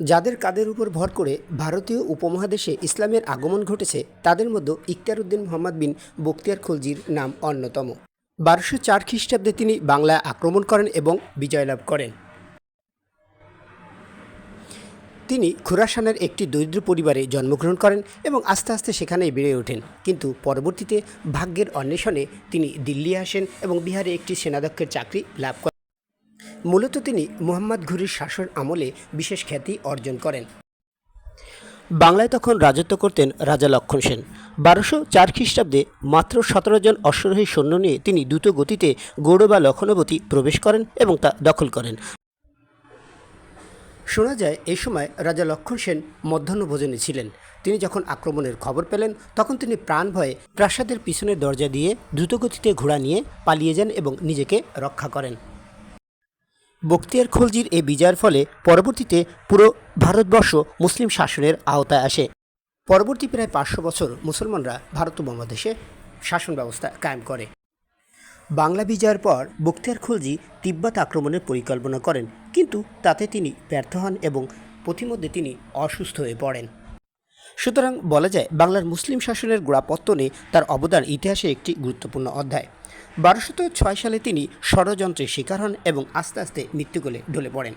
যাদের কাদের উপর ভর করে ভারতীয় উপমহাদেশে ইসলামের আগমন ঘটেছে, তাদের মধ্যে ইখতিয়ার উদ্দিন মোহাম্মদ বিন বখতিয়ার খলজির নাম অন্যতম। বারোশো চার খ্রিস্টাব্দে তিনি বাংলায় আক্রমণ করেন এবং বিজয় লাভ করেন। তিনি খুরাসানের একটি দরিদ্র পরিবারে জন্মগ্রহণ করেন এবং আস্তে আস্তে সেখানেই বেড়ে ওঠেন। কিন্তু পরবর্তীতে ভাগ্যের অন্বেষণে তিনি দিল্লি আসেন এবং বিহারে একটি সেনাধ্যক্ষের চাকরি লাভ করেন। মূলত তিনি মুহাম্মদ ঘুরির শাসন আমলে বিশেষ খ্যাতি অর্জন করেন। বাংলায় তখন রাজত্ব করতেন রাজা লক্ষণ সেন। বারোশো চার খ্রিস্টাব্দে মাত্র সতেরো জন অশ্বারোহী সৈন্য নিয়ে তিনি দ্রুত গতিতে গৌড় বা লক্ষণবতী প্রবেশ করেন এবং তা দখল করেন। শোনা যায় এই সময় রাজা লক্ষণ সেন মধ্যাহ্নভোজনে ছিলেন। তিনি যখন আক্রমণের খবর পেলেন, তখন তিনি প্রাণ ভয়ে প্রাসাদের পিছনের দরজা দিয়ে দ্রুতগতিতে ঘোড়া নিয়ে পালিয়ে যান এবং নিজেকে রক্ষা করেন। বখতিয়ার খলজির এই বিজয়ের ফলে পরবর্তীতে পুরো ভারতবর্ষ মুসলিম শাসনের আওতায় আসে। পরবর্তী প্রায় পাঁচশো বছর মুসলমানরা ভারত উপমহাদেশে শাসন ব্যবস্থা কায়েম করে। বাংলা বিজয়ের পর বখতিয়ার খলজি তিব্বত আক্রমণের পরিকল্পনা করেন, কিন্তু তাতে তিনি ব্যর্থ হন এবং পথিমধ্যে তিনি অসুস্থ হয়ে পড়েন। সুতরাং বলা যায়, বাংলার মুসলিম শাসনের গোড়াপত্তনে তার অবদান ইতিহাসে একটি গুরুত্বপূর্ণ অধ্যায়। বারোশত ছয় সালে তিনি ষড়যন্ত্রের শিকার হন এবং আস্তে আস্তে মৃত্যুকূলে ঢলে পড়েন।